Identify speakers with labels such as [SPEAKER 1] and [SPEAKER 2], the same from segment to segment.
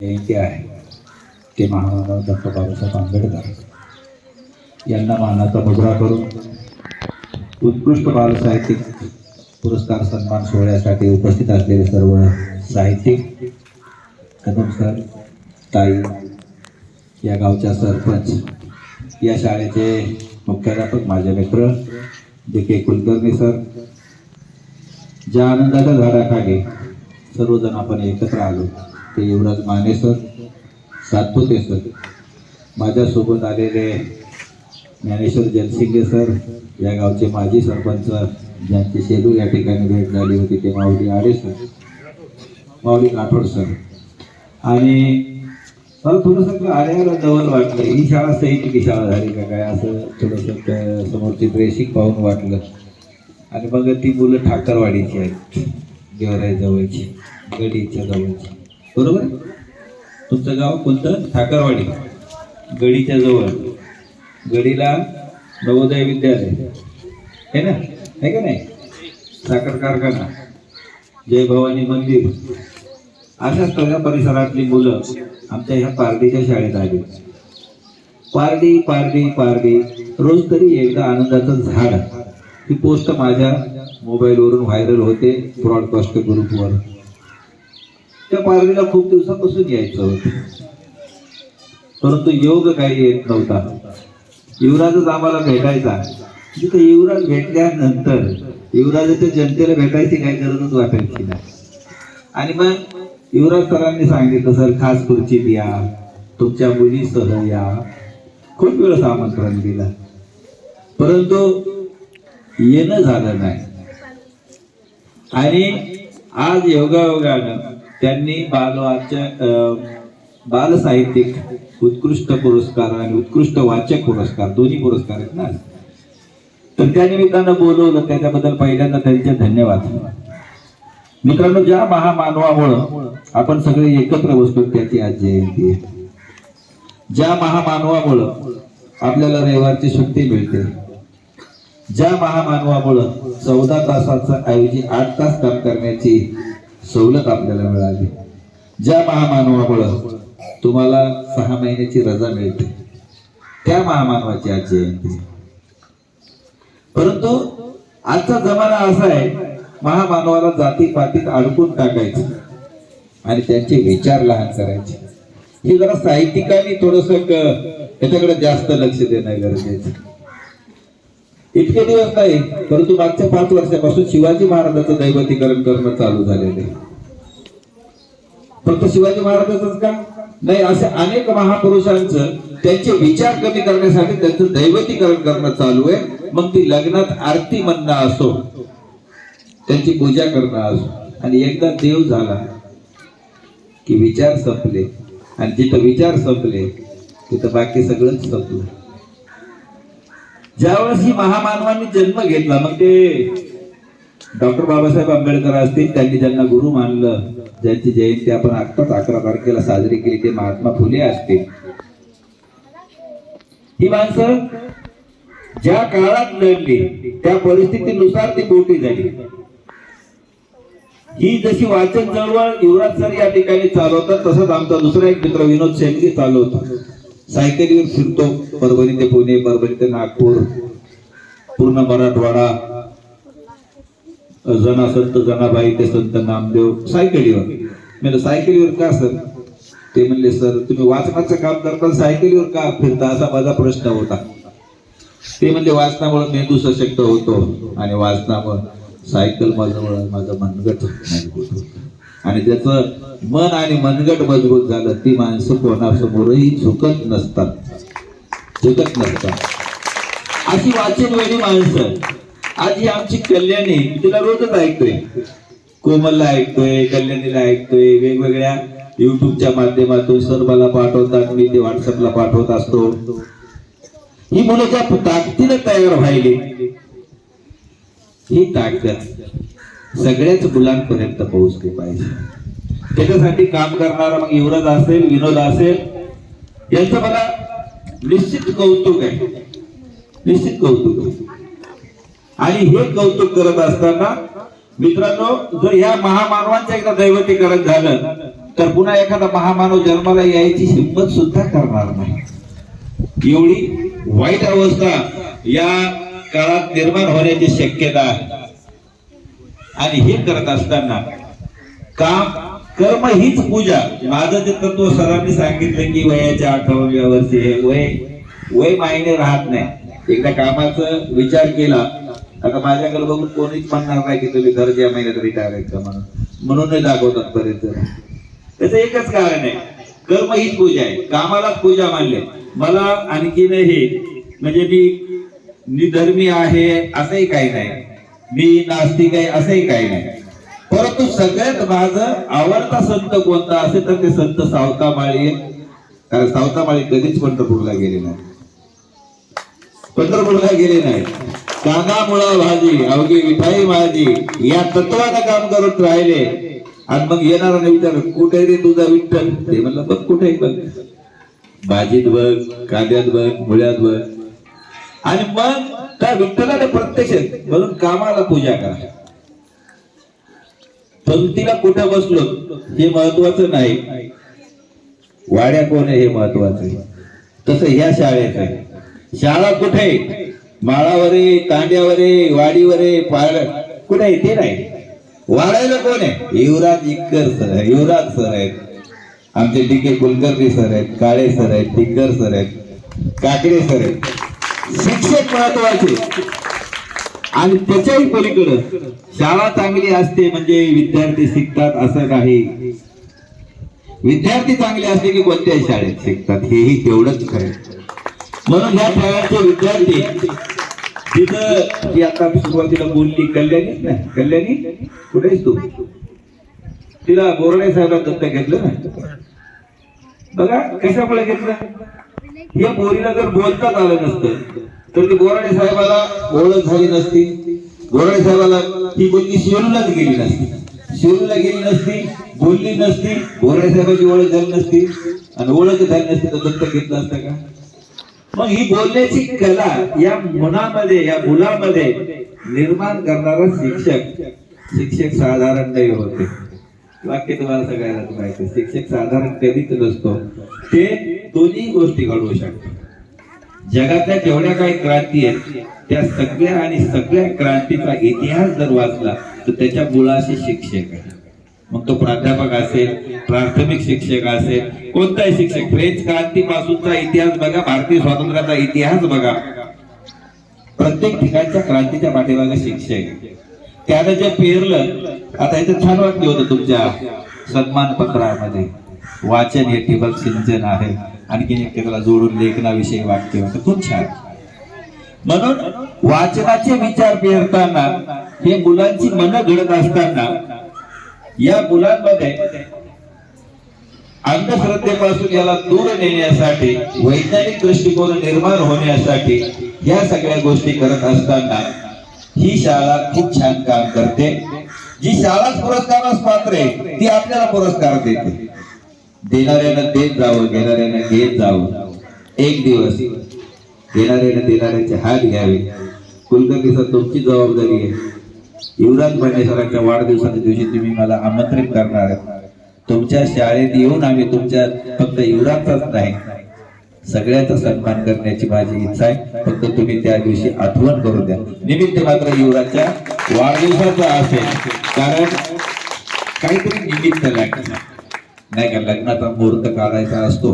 [SPEAKER 1] जयंती आहे. ते महामानव डॉक्टर बाबासाहेब आंबेडकर यांना मानाचा मुद्रा करून उत्कृष्ट बालसाहित्यिक पुरस्कार सन्मान सोहळ्यासाठी उपस्थित असलेले सर्व साहित्यिक कदम सर ताई या गावच्या सरपंच या शाळेचे मुख्याध्यापक माझे मित्र जे के कुलकर्णी सर ज्या आनंदाच्या झाडाखाली सर्वजण आपण एकत्र आलो. ते युवराज माने सर सातपुते सर. माझ्यासोबत आलेले ज्ञानेश्वर जलसिंगे सर या गावचे माजी सरपंच ज्यांची शेलू या ठिकाणी भेट झाली होती ते माऊली आडे सर. माऊली राठोड सर. आणि मला थोडंसं आल्याला जवळ वाटलं. ही शाळा सैनिकी शाळा झाली का काय? असं थोडंसं त्या समोरची ड्रेसिंग पाहून वाटलं. आणि मग ती मुलं ठाकरवाडीची आहेत. गेवराई जवळची गडीच्या जवळची. बरोबर? तुमचं गाव कोणतं? ठाकरवाडी. गडीच्या जवळ. गडीला नवोदय विद्यालय. आहे ना? आहे का नाही? साखर कारखाना. जय भवानी मंदिर. अशा सगळ्या परिसरातली मुलं आमच्या ह्या पारडीच्या शाळेत आली. पारडी पारडी पारडी. रोज तरी एकदा आनंदाचं झाड. ही पोस्ट माझ्या मोबाईलवरून व्हायरल होते ब्रॉडकास्ट ग्रुपवर त्या पारडीला खूप दिवसापासून यायचं होतं. परंतु योग काही येत नव्हता. युवराजच आम्हाला भेटायचा. तिथं युवराज भेटल्यानंतर युवराजाच्या जनतेला भेटायची काही गरजच वाटायची नाही. आणि मग युवराज सरांनी सांगितलं सर खास खुर्चीत या तुमच्या मुलीसह या. खूप वेळेस आमंत्रण दिलं. परंतु येणं झालं नाही. आणि आज योगायोगानं त्यांनी बालवाचक अं, बाल साहित्यिक उत्कृष्ट पुरस्कार आणि उत्कृष्ट वाचक पुरस्कार दोन्ही पुरस्कार आहेत ना? तर त्या निमित्तानं बोलवलं त्याच्याबद्दल पहिल्यांदा त्यांचे धन्यवाद. मित्रांनो ज्या महामानवामुळं आपण सगळे एकत्र बसतो त्याची आज जयंती आहे. ज्या महामानवामुळं आपल्याला रविवारची सुट्टी मिळते ज्या महामानवामुळं चौदा तासाचं ऐवजी आठ तास काम करण्याची सवलत आपल्याला मिळाली. ज्या महामानवामुळं तुम्हाला सहा महिन्याची रजा मिळते त्या महामानवाची आज जयंती. परंतु आजचा जमाना असा आहे महामानवाला जाती पातीत अडकून टाकायचं आणि त्यांचे विचार लहान करायचे. हे जरा साहित्यिकांनी थोडस याच्याकडे जास्त लक्ष देणं गरजेचं इतके दिवस नाही परंतु मागच्या पाच वर्षापासून शिवाजी महाराजांचं दैवतीकरण करणं चालू झालेलं आहे. फक्त शिवाजी महाराजांच का? नाही असे अनेक महापुरुषांचं त्यांचे विचार कमी करण्यासाठी त्यांचं दैवतीकरण करणं चालू आहे. मग ती लग्नात आरती म्हणणं असो त्यांची पूजा करणं असो आणि एकदा देव झाला की विचार संपले. आणि जिथं विचार संपले तिथं बाकी सगळंच संपलं. ज्यावेळेस ही महामानवांनी जन्म घेतला मग ते डॉक्टर बाबासाहेब आंबेडकर असतील त्यांनी ज्यांना गुरु मानलं ज्यांची जयंती आपण आत्ताच अकरा तारखेला साजरी केली ते महात्मा फुले असतील. ही माणसं ज्या काळात लढली त्या परिस्थितीनुसार ती मोठी झाली. ही जशी वाचन चळवळ युवराज सर या ठिकाणी चालवतात तसंच आमचा दुसरा एक मित्र विनोद शेंडगे चालवतो. सायकलीवर फिरतो. परभणी ते पुणे परभणी ते नागपूर पूर्ण मराठवाडा. जना संत जनाबाई ते संत नामदेव. सायकलीवर. म्हणजे सायकलीवर का सर? ते म्हणले सर तुम्ही वाचनाचं काम करता सायकलीवर का? फिरता. असा माझा प्रश्न होता. ते म्हणजे वाचनामुळे मेंदू सशक्त होतो. आणि वाचनामुळे सायकल माझं माझं मनगट मजबूत आणि त्याचं मन आणि मनगट मजबूत झालं ती माणसं कोणासमोरही झुकत नसतात. झुकत नसतात अशी वाचन वेळी माणसं. आज ही आमची कल्याणी तिला रोजच ऐकतोय. कोमलला ऐकतोय कल्याणीला ऐकतोय वेगवेगळ्या युट्यूबच्या माध्यमातून सर मला पाठवतात मी ते व्हॉट्सअपला पाठवत असतो. ही मुलं ज्या ताकदीने तयार व्हायली ही ताकद सगळ्याच मुलांपर्यंत पोहोचली पाहिजे. त्याच्यासाठी काम करणारा मग युवराज असेल विनोद असेल यांचं मला निश्चित कौतुक आहे. निश्चित कौतुक आहे. आणि हे कौतुक करत असताना मित्रांनो जर ह्या महामानवांचं एकदा दैवतीकरण झालं तर पुन्हा एखादा महामानव जन्माला यायची हिंमत सुद्धा करणार नाही. एवढी वाईट अवस्था या काळात निर्माण होण्याची शक्यता आहे. आणि हे करत असताना काम कर्म हीच पूजा. माझं जे तत्व सरांनी सांगितलं की वयाच्या अठराव्या वर्षी हे वय वय मायने राहत नाही. एकदा कामाचा विचार केला आता माझ्याकडे बघून कोणीच म्हणणार नाही की तुम्ही घर ज्या महिन्यात रिटायर आहेत का म्हणून. म्हणून दाखवतात बरेच त्याचं एकच कारण आहे. कर्म हीच पूजा आहे. कामालाच पूजा मानले. मला आणखीन हे. म्हणजे मी निधर्मी आहे असंही काही नाही. मी नास्तिक आहे असंही काही नाही. परंतु सगळ्यात माझं आवडता संत कोणता असेल तर ते संत सावतामाळी आहे. कारण सावतामाळी कधीच पंढरपूरला गेले नाही पंढरपूरला गेले नाही कांदा मुळा भाजी अवघी मिठाई माझी या तत्वानं काम करत राहिले. आणि मग येणारा विचार कुठे रे तुझा विठ्ठल? ते म्हणलं बघ कुठे बघ. भाजीत बघ कांद्यात बघ मुळ्यात बघ. आणि मग त्या विठ्ठलाने प्रत्यक्ष म्हणून कामाला पूजा करा. पंक्तीला कुठं बसलो हे महत्वाचं नाही. वाड्या कोण आहे हे महत्वाचं? आहे तसं ह्या शाळेत आहे. शाळा कुठे आहे? माळावर आहे तांड्यावर आहे वाडीवर आहे पाळ कुठे आहे ते नाही. वाढायला कोण आहे? युवराज इक्कर सर आहे युवराज सर आहेत. आमचे डी के कुलकर्णी सर आहेत काळे सर आहेत टिक्कर सर आहेत काकडे सर आहेत. शिक्षक महत्त्वाचे. आणि त्याच्याही पलीकडं शाळा चांगली असते म्हणजे विद्यार्थी शिकतात असं काही. विद्यार्थी चांगले असले की कोणत्याही शाळेत शिकतात हेही तेवढंच खरं म्हणून ह्या शाळेचे विद्यार्थी तिथं ती आता सुरुवातीला बोलली कल्याणीच नाही. कल्याणी कुठेच तू? तिला बोरडे साहेबांना दत्तक घेतलं ना? बघा कशामुळे घेतलं? हे बोरीला जर बोलताच आलं नसतं. तर ती बोराडे साहेबाला ओळख झाली नसती. बोराडे साहेबाला ही मुलगी शिरूलाच गेली नसती. शिरूला गेली नसती बोलली नसती बोराडे साहेबाची ओळख झाली नसती. आणि ओळख झाली नसती तर दत्तक घेतलं नसतं का? मग ही बोलण्याची कला या मुलामध्ये या मुलामध्ये निर्माण करणारा शिक्षक शिक्षक साधारण नाही होते. वाक्य तुम्हाला सगळ्यांना माहिती शिक्षक साधारण कधीच नसतो. ते दोन्ही गोष्टी घडवू शकतो जगातल्या जेवढ्या काही क्रांती आहेत त्या सगळ्या आणि सगळ्या क्रांतीचा इतिहास जर वाचला तर त्याच्या मुळाशी शिक्षक आहे. मग तो प्राध्यापक असेल प्राथमिक शिक्षक असेल कोणताही शिक्षक फ्रेंच क्रांती पासूनचा इतिहास बघा भारतीय स्वातंत्र्याचा इतिहास बघा. प्रत्येक ठिकाणच्या क्रांतीच्या पाठीमागे शिक्षक त्यानं जे पेरलं आता इथे छान वाक्य होतं तुमच्या सन्मान पत्रामध्ये वाचन हे ठिबक सिंचन आहे. आणखीन एक त्याला जोडून लेखनाविषयी वाक्य होतं. खूप छान. म्हणून वाचनाचे विचार पेरताना हे मुलांची मन घडत असताना या मुलांमध्ये अंधश्रद्धेपासून याला दूर नेण्यासाठी वैज्ञानिक दृष्टिकोन निर्माण होण्यासाठी या सगळ्या गोष्टी करत असताना ही शाळा खूप छान काम करते. जी शाळाच पुरस्कारास पात्र आहे ती आपल्याला पुरस्कार देते. देणाऱ्यानं देत जावं घेणाऱ्यानं घेत जावं. एक दिवस देणाऱ्यानं देणाऱ्याचे हात घ्यावे. कुलकर्णीचा तुमची जबाबदारी आहे. युवराज पांडे वाढदिवसाच्या दिवशी तुम्ही मला आमंत्रित करणार तुमच्या शाळेत येऊन आम्ही तुमच्या फक्त युवराजचाच नाही सगळ्याचा सन्मान करण्याची माझी इच्छा आहे. फक्त तुम्ही त्या दिवशी आठवण करून द्या. निमित्त मात्र युवराजच्या वाढदिवसाचा असेल कारण काहीतरी निमित्त लागतं. नाही का? लग्नाचा मुहूर्त काढायचा असतो.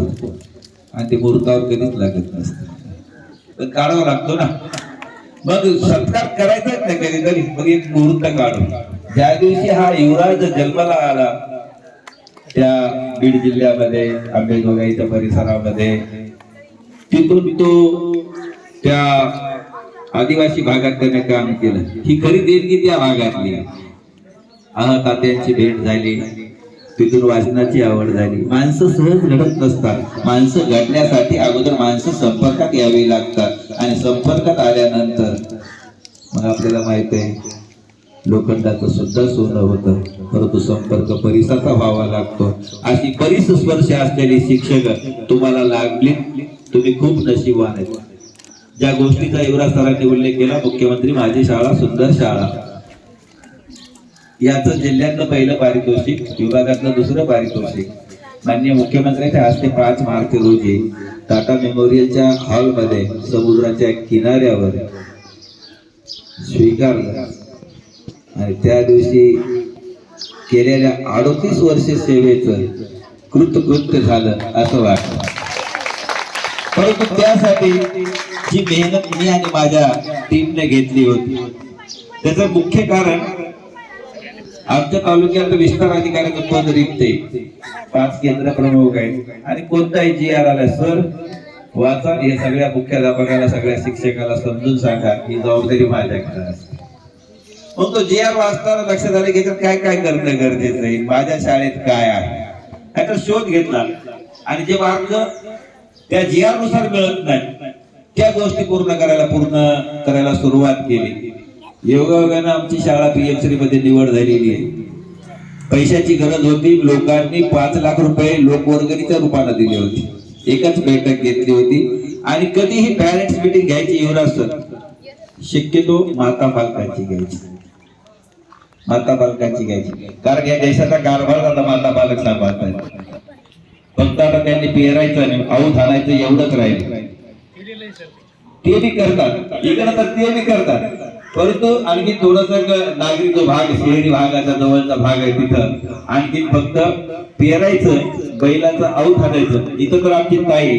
[SPEAKER 1] आणि ते मुहूर्तावर कधीच लागत नसतं. तर काढावा लागतो ना. मग सत्कार करायचाच नाही कधीतरी मग एक मुहूर्त काढून. ज्या दिवशी हा युवराज जन्माला आला त्या बीड जिल्ह्यामध्ये आंबेजोगाईच्या परिसरामध्ये तिथून तो त्या आदिवासी भागात त्याने काम केलं. ही खरी देणगी त्या भागातली आहे. आह तात्यांची भेट झाली. तिथून वाचनाची आवड झाली. माणसं सहज घडत नसतात. माणसं घडण्यासाठी अगोदर माणसं संपर्कात यावी लागतात आणि संपर्कात आल्यानंतर मग आपल्याला माहीत आहे लोखंडाचं सुद्धा सोनं होतं. परंतु संपर्क परिसाचा व्हावा लागतो. अशी परिस स्पर्श असलेली शिक्षक तुम्हाला लागली? तुम्ही खूप नशीबवान आहेत. ज्या गोष्टीचा युवराज सरांनी उल्लेख केला मुख्यमंत्री माझी शाळा सुंदर शाळा. याचं जिल्ह्यातलं पहिलं पारितोषिक विभागातलं दुसरं पारितोषिक. माननीय मुख्यमंत्र्यांच्या हस्ते पाच मार्च रोजी टाटा मेमोरियलच्या हॉलमध्ये समुद्राच्या किनाऱ्यावर स्वीकारलं आणि त्या दिवशी केलेल्या अडोतीस वर्ष सेवेचं कृतकृत्य झालं असं वाटतं. परंतु त्यासाठी जी मेहनत मी आणि माझ्या टीमने घेतली होती त्याचं मुख्य कारण आमच्या तालुक्यात विस्तार अधिकाऱ्याचं पद रिक्त आहे. पाच केंद्र प्रमुख आहेत. आणि कोणताही जी आर आला सर वाचा. हे सगळ्या मुख्याध्यापकाला सगळ्या शिक्षकाला समजून सांगा. ही जबाबदारी माझ्याकडे असते मग तो जी आर वाचताना लक्षात आलं की तर काय काय करणं गरजेचं आहे? माझ्या शाळेत काय आहे? त्याचा शोध घेतला. आणि जे मार्ग त्या जी आरनुसार मिळत नाही त्या गोष्टी पूर्ण करायला पूर्ण करायला सुरुवात केली. योगायोगानं आमची शाळा पीएमसी मध्ये निवड झालेली आहे. पैशाची गरज होती लोकांनी पाच लाख रुपये लोकवर्गणीच्या रूपाने दिले होते. एकच बैठक घेतली होती. आणि कधीही पॅरेंट्स मिटिंग घ्यायची युवराज सर शक्यतो माता पालकांची घ्यायची. माता पालकांची घ्यायची. कारण या देशाचा कारभार आता माता पालक सांभाळतात फक्त आता त्यांनी पेरायचं आणि आऊ घालायचं एवढंच राहील. ते बी करतात. इकडं तर ते बी करतात. परंतु आणखी थोडासा नागरिक जो भाग शहरी भागाचा जवळचा भाग आहे तिथं आणखी फक्त पेरायचं बैलाचं आऊत आणायचं इथं तर आमची ताई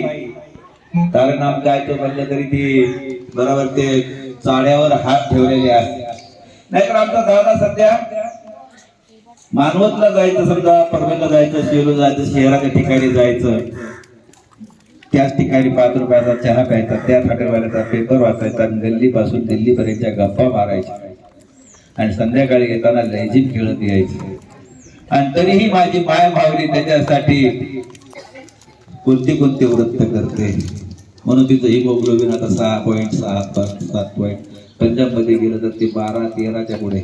[SPEAKER 1] कारण आम काय तो म्हणलं तरी ती बरोबर ते चाड्यावर हात ठेवलेले असते नाहीतर आमचा दादा सध्या मानवतला जायचं समजा परमेला जायचं शेलू जायचं शहराच्या ठिकाणी जायचं. त्याच ठिकाणी पाच रुपयाचा चहा प्यायचा त्याच हॉटेलवाल्याचा पेपर वाचायचा आणि गल्लीपासून दिल्लीपर्यंतच्या गप्पा मारायच्या. आणि संध्याकाळी येताना लेझिम खेळत यायचे. आणि तरीही माझी माय मावली त्याच्यासाठी कोणती कोणती वृत्त करते? म्हणून तिचं हिमोग्लोबिन आता सहा पॉईंट सहा पाच सात पॉईंट पंजाबमध्ये गेलं तर ते बारा तेराच्या पुढे.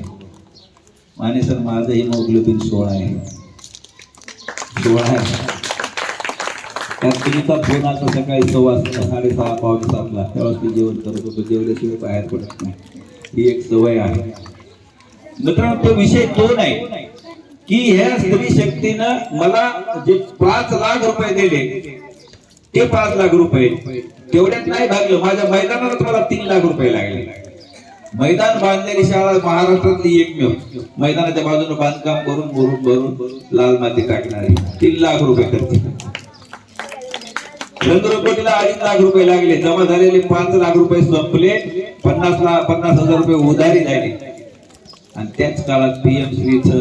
[SPEAKER 1] आणि सर माझं हिमोग्लोबिन सोळा आहे. सोळा आहे. त्यात फोन आता सकाळी सव्वा साडेसहा पावणे सातला त्यावेळेस मी जेवण करत होतो. जेवल्याशिवाय बाहेर पडत नाही. ही एक सवय आहे. मित्रांनो तो विषय तो नाही की ह्या स्त्री शक्तीनं मला जे पाच लाख रुपये दिले ते पाच लाख रुपये. तेवढ्यात नाही भागलं. माझ्या मैदानात मला तीन लाख रुपये लागले. मैदान बांधलेली शाळा महाराष्ट्रातली एकमेव. मैदानाच्या बाजूने बांधकाम करून भरून भरून लाल माती टाकणारी. तीन लाख रुपये खर्च चंद्रकोटीला अडीच लाख रुपये लागले. जमा झालेले पाच लाख रुपये संपले. पन्नास लाख पन्नास हजार रुपये उधारी झाली. आणि त्याच काळात पीएम श्रीच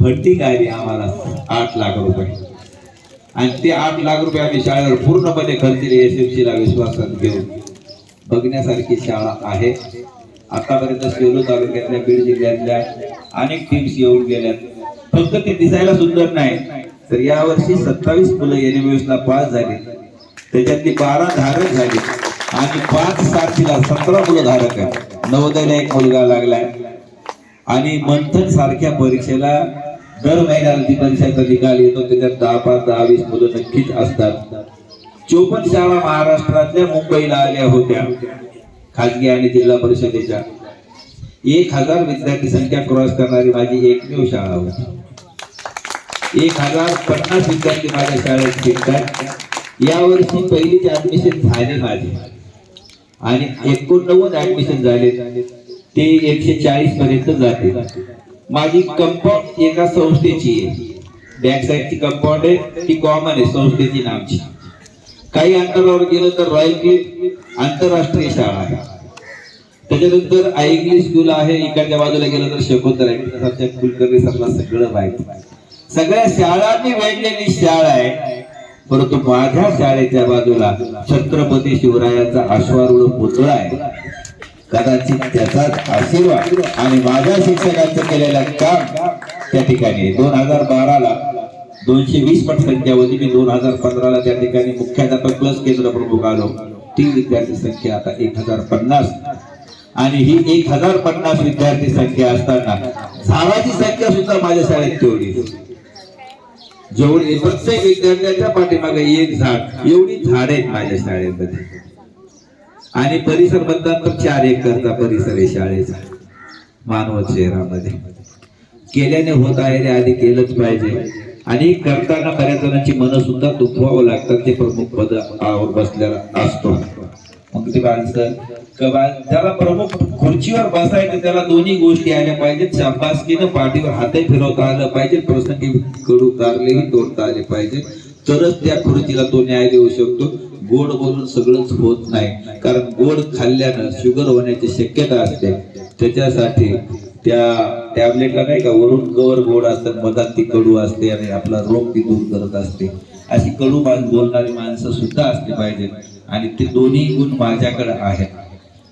[SPEAKER 1] फंडी आली आम्हाला आठ लाख रुपये. आणि ते आठ लाख रुपये आम्ही शाळेवर पूर्णपणे खर्च एसएमसी एस एम ला विश्वासात घेऊन. बघण्यासारखी शाळा आहे. आतापर्यंत सेलू तालुक्यातल्या बीड जिल्ह्यातल्या अनेक टीम्स येऊन गेल्यात. फक्त ते दिसायला सुंदर नाही. तर यावर्षी सत्तावीस मुलं एनएमएस ला पास झाली. त्याच्यातली बारा धारक झाली आणि पाच सारखीला सतरा मुलं धारक आहे नवोदयला एक मुलगा लागलाय. आणि मंथन सारख्या परीक्षेला दर महिन्याला ती परीक्षाचा निकाल येतो. त्याच्यात दहा पाच दहा वीस मुलं नक्कीच असतात. चोपन्न शाळा महाराष्ट्रातल्या मुंबईला आल्या होत्या. खाजगी आणि जिल्हा परिषदेच्या. एक हजार विद्यार्थी संख्या क्रॉस करणारी माझी एकमेव शाळा होती. एक हजार पन्नास विद्यार्थी माझ्या शाळेत शिकतात. यावर्षी पहिलीच ऍडमिशन झाले माझे आणि एकोणनव्वद ऍडमिशन झाले. ते एकशे चाळीस पर्यंत जाते. माझी कंपाऊंड एका संस्थेची आहे. बॅक साईडची कंपाऊंड आहे. ती कॉमन आहे संस्थेची नामची. काही अंतरावर गेलं तर रॉयल क्लिफ आंतरराष्ट्रीय शाळा आहे. त्याच्यानंतर आय इंग्लिश स्कूल आहे. इकडच्या बाजूला गेलं तर शकुंतला आहे कुलकर्णी सरला सगळं माहिती. सगळ्या शाळांनी वेढलेली शाळा आहे. परंतु माझ्या शाळेच्या बाजूला छत्रपती शिवरायाचा अश्वारूढ पुतळा आहे. कदाचित त्याचाच आशीर्वाद आणि माझ्या शिक्षकांचं केलेलं काम त्या ठिकाणी दोन हजार बाराला दोनशे वीस पट संख्या होती. मी दोन हजार पंधराला त्या ठिकाणी मुख्याध्यापक प्लस केंद्र प्रमुख आलो. ती विद्यार्थी संख्या आता एक हजार पन्नास. आणि ही एक हजार पन्नास विद्यार्थी संख्या असताना झाडाची संख्या सुद्धा माझ्या शाळेत तेवढी जेवढे प्रत्येक विद्यार्थ्याच्या पाठीमागे एक झाड एवढी झाड आहेत माझ्या शाळेमध्ये. आणि परिसर म्हणतात तर चार एकरचा परिसर आहे शाळेचा. मानवत शहरामध्ये. केल्याने होत आहे ते आधी केलंच पाहिजे. आणि करताना बऱ्याच जणांची मन सुद्धा दुखवावं लागतात ते प्रमुख पद बसलेला असतो. मग ते माणसं त्याला प्रमुख खुर्चीवर बसायचं त्याला दोन्ही गोष्टी आल्या पाहिजेत. शाबासकीनं पाठीवर हातही फिरवता आलं पाहिजे प्रसंगी कडू कारलेही तोडता आले पाहिजे तरच त्या खुर्चीला तो न्याय देऊ शकतो. गोड बोलून सगळंच होत नाही. कारण गोड खाल्ल्यानं शुगर होण्याची शक्यता असते. त्याच्यासाठी त्या टॅबलेटला नाही का वरून कवर गोड असतात मधात ती कडू असते आणि आपला रोग ती दूर करत असते. अशी कडू माणूस बोलणारी माणसं सुद्धा असली पाहिजेत. आणि ते दोन्ही गुण माझ्याकडे आहेत.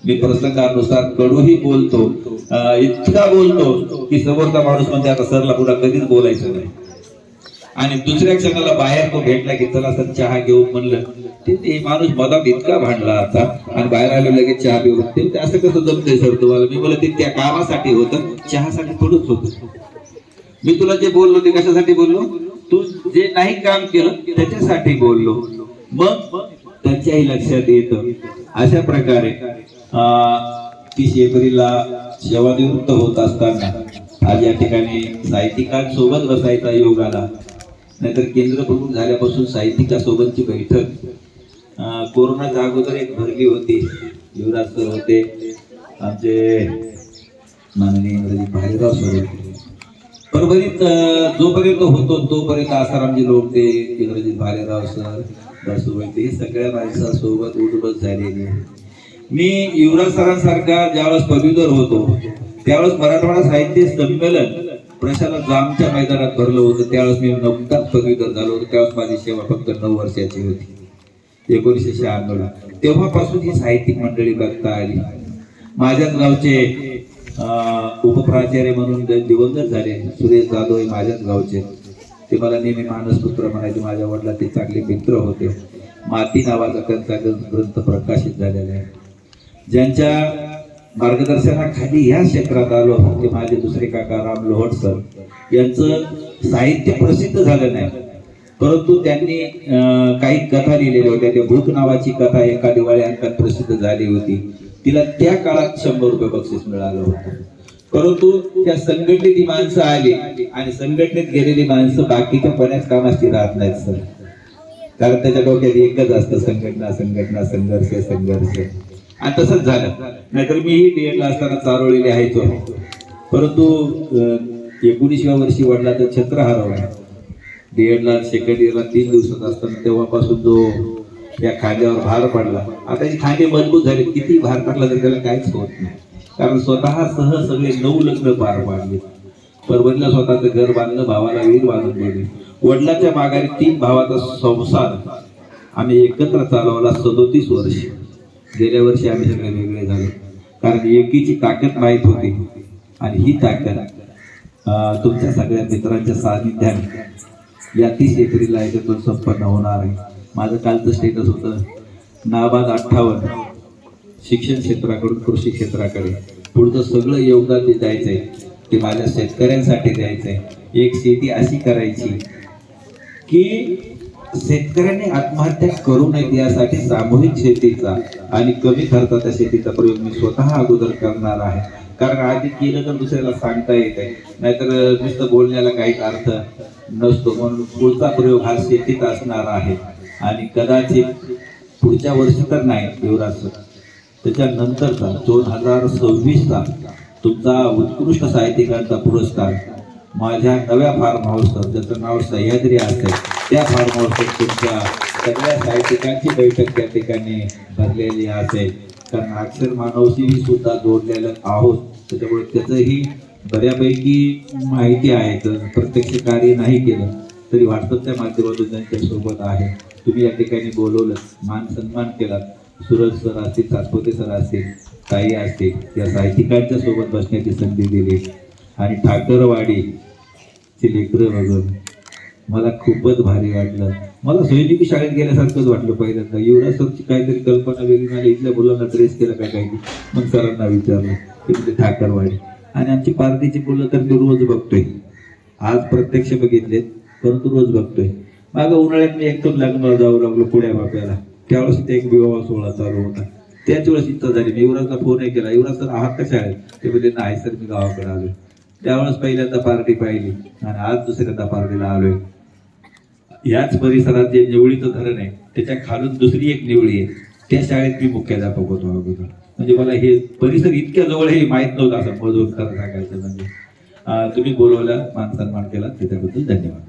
[SPEAKER 1] मी प्रसंगानुसार कडूही बोलतो. इतका बोलतो की समोरचा माणूस म्हणजे आता सरला पुढे कधीच बोलायचं नाही. आणि दुसऱ्या क्षणाला बाहेर तो भेटला की चला सर चहा घेऊ म्हणलं. ते माणूस मधात इतका भांडला आता. आणि बाहेर आलो लगेच चहा पिऊ. ते असं कसं जमतंय सर तुम्हाला? मी बोलत ते त्या कामासाठी होतं. चहासाठी थोडंच होतं. मी तुला जे बोललो ते कशासाठी बोललो? तू जे नाही काम केलं त्याच्यासाठी बोललो. मग? त्यांच्याही लक्षात येतं. अशा प्रकारे तीस एप्रिलला सेवानिवृत्त होत असताना आज या ठिकाणी साहित्यिकांसोबत बसायचा योग आला. नाहीतर केंद्र प्रमुख झाल्यापासून साहित्यिकासोबतची बैठक. कोरोनाच्या अगोदर एक भरली होती. युवराज सर होते. आमचे माननीय इंग्रजी भालेराव सर होते. परभरीत जोपर्यंत होतो तोपर्यंत आसारामजी लोकते इंग्रजी भालेराव सर हे सगळ्या माणसासोबत उठबस झालेली आहे. मी युवराज सरांसारखा ज्यावेळेस पदवीधर होतो त्यावेळेस मराठवाडा साहित्य संमेलन प्रशाला जामच्या मैदानात भरलं होतं. त्यावेळेस मी नुकताच पदवीधर झालो होतो. त्यावेळेस माझी सेवा फक्त नऊ वर्षाची होती. एकोणीसशे शहाण्णवला. तेव्हापासून ही साहित्यिक मंडळी बघता आली. माझ्याच गावचे उपप्राचार्य म्हणून दिवंगत झाले सुरेश जाधव हे माझ्याच गावचे. ते मला नेहमी मानसपुत्र म्हणायचे. माझ्या वडिला ते चांगले मित्र होते. माती नावाचा त्यांचा ग्रंथ प्रकाशित झालेला आहे. ज्यांच्या मार्गदर्शनाखाली या क्षेत्रात आलो ते माझे दुसरे काका राम लोहट सर. यांचं साहित्य प्रसिद्ध झालं नाही. परंतु त्यांनी काही कथा लिहिलेल्या होत्या. त्या भूक नावाची कथा एका दिवाळी अंकात प्रसिद्ध झाली होती. तिला त्या काळात शंभर रुपये बक्षीस मिळालं होतं. परंतु त्या संघटनेत ही माणसं आली आणि संघटनेत गेलेली माणसं बाकीच्या बऱ्याच कामाची राहत नाहीत सर. कारण त्याच्या डोक्यात एकच असतं संघटना संघटना संघर्ष संघर्ष. आणि तसंच झालं. नाहीतर मीही डी एडला असताना चारोळी लिहायचो परंतु एकोणीसव्या वर्षी तर छत्र हारवायला डी एडला सेकंड इयरला तीन दिवसात असताना तेव्हापासून जो या खांद्यावर भार पडला. आता हे खांदे मजबूत झाले. किती भार टाकला तर त्याला काहीच होत नाही. कारण स्वतः सह सगळे नऊ लग्न पार पाडले. परभणीला स्वतःचं घर बांधलं भावाला वीर बांधून दिली. वडिलाच्या माघारी तीन भावाचा संसार आम्ही एकत्र चालवला सदोतीस वर्ष. गेल्या वर्षी आम्ही सगळे वेगळे झालो. कारण एकीची ताकद माहीत होती आणि ही ताकद तुमच्या सगळ्या मित्रांच्या सानिध्याने या तीस एप्रिलला याच्यातून संपन्न होणार आहे. माझं कालचं स्टेटस होतं नाबाद अठ्ठावन्न शिक्षण क्षेत्राकडून कृषी क्षेत्राकडे. पुढचं सगळं योगदान जे आहे ते माझ्या शेतकऱ्यांसाठी द्यायचं आहे. एक शेती अशी करायची की शेतकऱ्यांनी आत्महत्या करू नयेत यासाठी सामूहिक शेतीचा आणि कमी खर्चाच्या शेतीचा प्रयोग मी स्वतः अगोदर करणार आहे. कारण आधी केलं तर दुसऱ्याला सांगता येत आहे. नाहीतर नुसतं बोलण्याला काहीच अर्थ नसतो. म्हणून पुढचा प्रयोग हा शेतीत असणार आहे. आणि कदाचित पुढच्या वर्षी तर नाही युवराज सर. त्याच्यानंतरचा दोन हजार सव्वीसचा तुमचा उत्कृष्ट साहित्यिकांचा पुरस्कार माझ्या नव्या फार्म हाऊसवर ज्याचं नाव सह्याद्री असेल त्या फार्म तुमच्या सगळ्या साहित्यिकांची बैठक त्या ठिकाणी भरलेली असेल कारण अक्षर मानवशी सुद्धा जोडलेलं आहोत. त्याच्यामुळे त्याचंही बऱ्यापैकी माहिती आहे. तर प्रत्यक्ष कार्य नाही केलं तरी व्हॉट्सअपच्या माध्यमातून त्यांच्यासोबत आहे. तुम्ही या ठिकाणी बोलवलं मान सन्मान केला सुरज सर असतील सातपोते सर असतील ताई असतील या साहित्यिकांच्या सोबत बसण्याची संधी दिली. आणि ठाकरवाडीचे लेकरं बघून मला खूपच भारी वाटलं. मला सैनिकी शाळेत गेल्यासारखंच वाटलं पहिल्यांदा. युवराज सरची काहीतरी कल्पना वेगळी. मला इथल्या मुलांना ड्रेस केला काय काही मग सरांना विचारलं. की म्हणजे ठाकरवाडी. आणि आमची पार्टीची मुलं तर मी रोज बघतोय. आज प्रत्यक्ष बघितले परंतु रोज बघतोय. मागं उन्हाळ्यात मी एकटून लग्नाला जाऊ लागलो पुण्या बाप्याला. त्यावेळेस तिथे एक विवाह सोहळा चालू होता. त्याच वेळेस इच्छा झाली. मी युवराजला फोनही केला. युवराज सर आहात का शाळेत? ते म्हणजे नाही सर मी गावाकडे आलो त्यावेळेस पहिल्यांदा पार्टी पाहिली. आणि आज दुसऱ्यांदा पार्टीला आलोय. याच परिसरात जे निवळीचं धरण आहे त्याच्या खालून दुसरी एक निवळी आहे. त्या शाळेत मी मुख्याध्यापक होतो अगोदर. म्हणजे मला हे परिसर इतक्या जवळ हे माहीत नव्हतं असं मजूर सांगायचं म्हणजे. तुम्ही बोलवलं मान सन्मान केला त्याच्याबद्दल धन्यवाद.